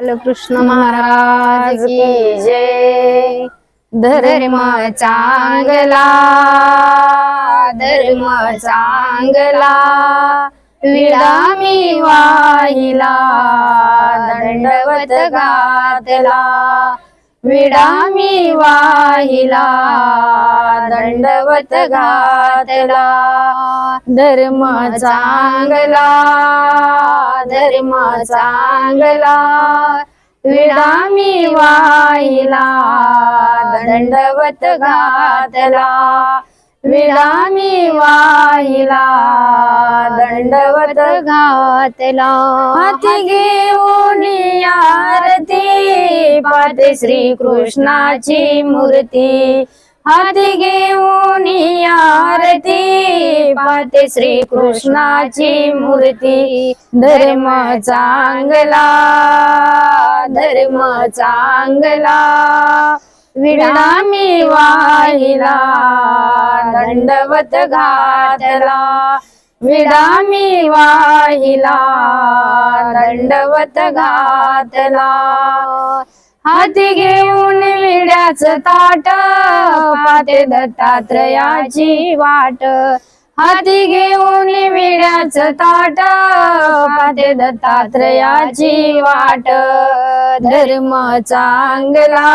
बालकृष्ण महाराज की जय। धर्म चांगला धर्म चांगला विडा मी वाहिला दंडवत घातला विडा मी वाहिला दंडवत घातला धर्म चांगला धर्म चांगला विडा मी वाहिला दंडवत घातला विडा मी वाहिला दंडवत घातला हाती घेऊन आरती पाते श्री कृष्णाची मूर्ती. हाती घेऊन आरती पाहते श्री कृष्णाची मूर्ती. धर्म चांगला धर्म चांगला. विडा मी वाहिला दंडवत घातला. विडा मी वाहिला दंडवत घातला. हाती घेऊन विड्याच ताट पाते दत्तात्रयाची वाट. हाती घेऊन विड्याच ताट पाते दत्तात्रयाची वाट. धर्म चांगला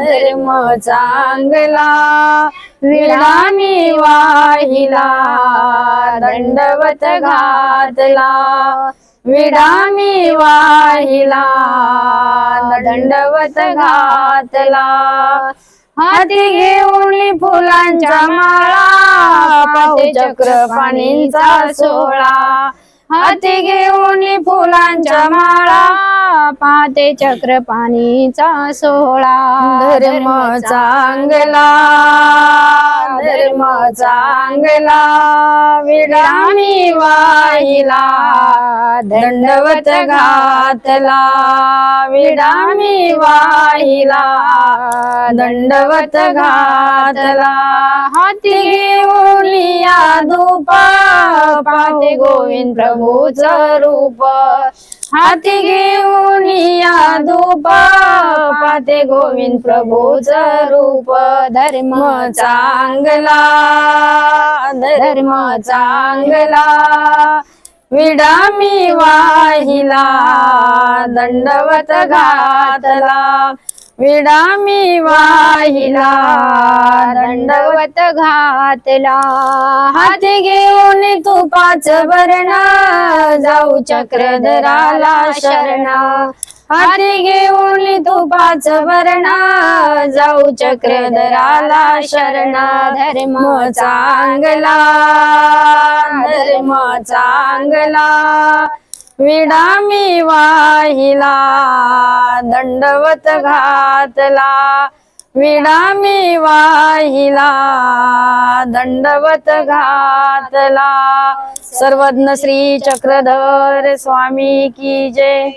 धर्म चांगला विडानी वाहिला दंडवत घातला. विडामी वाहिला दंडवत घातला. हाती घेऊन फुलांच्या माळा पाते चक्र पाणींचा सोळा हाती घेऊन फुलांच्या माळा पाते चक्र पाणीचा सोळा धर्म चांगला धर्म चांगला विडामी वाहिला दंडवत घातला विडामी वाहिला दंडवत घातला. हाती घेऊन या धूपा पाते गोविंद प्रभूच रूप. हाती घेऊन या दुपा पाते गोविंद प्रभूच रूप धर्म चांगला धर्म चांगला विडा मी वाहिला दंडवत घातला. विडा मी वाहिला दंडवत घातला. हाती घेऊन तुपाच भरण जाऊ चक्रधराला शरणा. हाती घेऊन तुपाच भरण जाऊ चक्रधराला शरणा. धर्म चांगला धर्म चांगला विडा मी वाहिला दंडवत घातला. विडा मी वाहिला दंडवत घातला. सर्वज्ञ श्री चक्रधर स्वामी की जय.